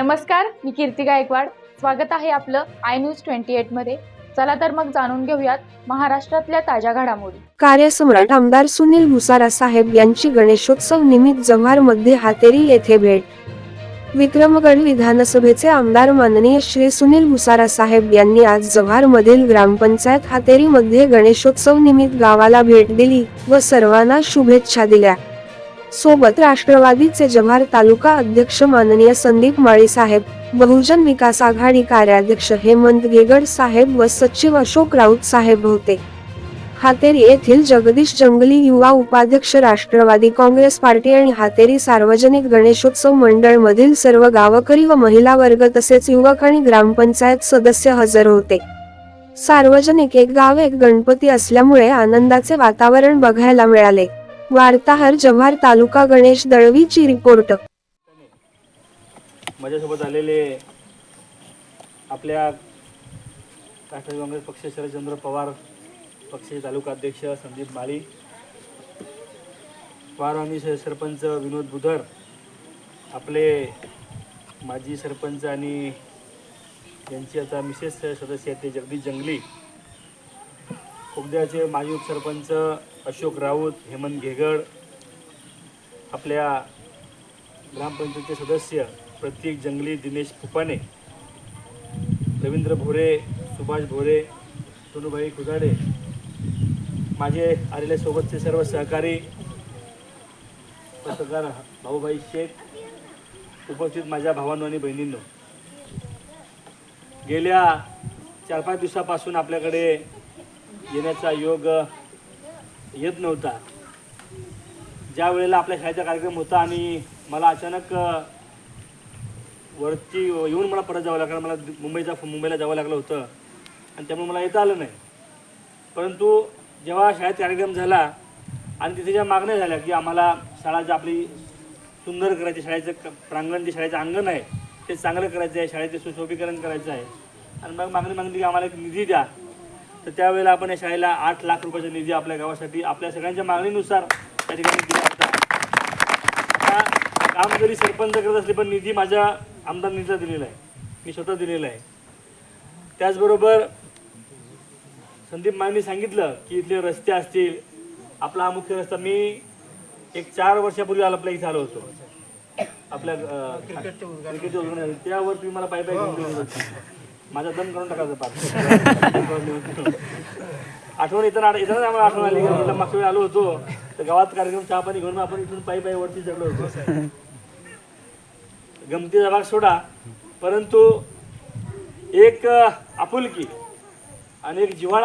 नमस्कार मी कीर्ती गायकवाड. स्वागत आहे आपलं आय न्यूज ट्वेंटी एटमध्ये. चला तर मग जाणून घेऊयात महाराष्ट्रातल्या ताज्या घडामोडी. कार्यसम्राट आमदार सुनील भुसारा साहेब यांची गणेशोत्सव निमित्त जव्हारमध्ये हातेरी येथे भेट. विक्रमगड विधानसभेचे आमदार माननीय श्री सुनील भुसारा साहेब यांनी आज जव्हार मधील ग्रामपंचायत हातेरी मध्ये गणेशोत्सव निमित्त गावाला भेट दिली व सर्वांना शुभेच्छा दिल्या. सोबत राष्ट्रवादीचे जव्हार तालुका अध्यक्ष माननीय संदीप माळी साहेब बहुजन विकास आघाडी कार्याध्यक्ष हेमंत गेगड साहेब व सचिव अशोक राऊत साहेब होते. हातेरी येथील जगदीश जंगली युवा उपाध्यक्ष राष्ट्रवादी काँग्रेस पार्टी आणि हातेरी सार्वजनिक गणेशोत्सव मंडळ मधील सर्व गावकरी व महिला वर्ग तसेच युवक आणि ग्रामपंचायत सदस्य हजर होते. सार्वजनिक एक गाव एक गणपती असल्यामुळे आनंदाचे वातावरण बघायला मिळाले. वार्ताहर जव्हार तालुका गणेश दळवीची रिपोर्ट. माझ्यासोबत आलेले आपल्या राष्ट्रवादी काँग्रेस पक्ष शरदचंद्र पवार पक्षाचे तालुका अध्यक्ष संदीप माळी पवार आणि सरपंच विनोद बुधर आपले माजी सरपंच आणि यांची आता मिसेस सदस्य आहेत ते जगदीश जंगली उगद्याचे माजी उपसरपंच अशोक राऊत हेमंत घेगड आपल्या ग्रामपंचायतचे सदस्य प्रतीक जंगली दिनेश फुपाने रवींद्र भोरे सुभाष भोरे सोनूभाई कुदाडे माझे आलेले सोबतचे सर्व सहकारी पत्रकार भाऊभाई शेख उपस्थित माझ्या भावांनो आणि बहिणींनो. गेल्या चार पाच दिवसापासून आपल्याकडे येण्याचा योग येत नव्हता. ज्या वेळेला आपल्या शाळेचा कार्यक्रम होता आणि मला अचानक वरती येऊन मला परत जावं लागलं मला मुंबईचा मुंबईला जावं लागलं होतं आणि त्यामुळे मला येता आलं नाही. परंतु जेव्हा शाळेत कार्यक्रम झाला आणि तिथे ज्या मागण्या झाल्या की आम्हाला शाळा जी आपली सुंदर करायची शाळेचं क- प्रांगण जे शाळेचं अंगण आहे ते चांगलं करायचं आहे शाळेचे सुशोभीकरण करायचं आहे. आणि मग मागणी मागणी की आम्हाला एक निधी द्या. तर त्यावेळेला आपण या शाळेला आठ लाख रुपयाचा निधी आपल्या गावासाठी आपल्या सगळ्यांच्या मागणीनुसार त्या ठिकाणी दिला होता. काम जरी सरपंच करत असले पण निधी माझ्या आमदार निधीला दिलेला आहे. मी स्वतः दिलेला आहे. त्याचबरोबर संदीप माने सांगितलं की इथले रस्ते असतील आपला हा मुख्य रस्ता. मी एक चार वर्षापूर्वी आला आपल्या इथे आलो होतो. आपल्या क्रिकेटच्या. त्यावर तुम्ही मला पाय घेऊन. माझा दम करून टाकायचा पाच आठवण इथं इथं आम्हाला आठवण आली. की मागच्या वेळी आलो होतो. तर गावात कार्यक्रम चहा पाणी घेऊन आपण इथून पायी पायी वरती चढलो होतो. गमतीचा भाग सोडा. परंतु एक आपुलकी आणि एक जिव्हाळा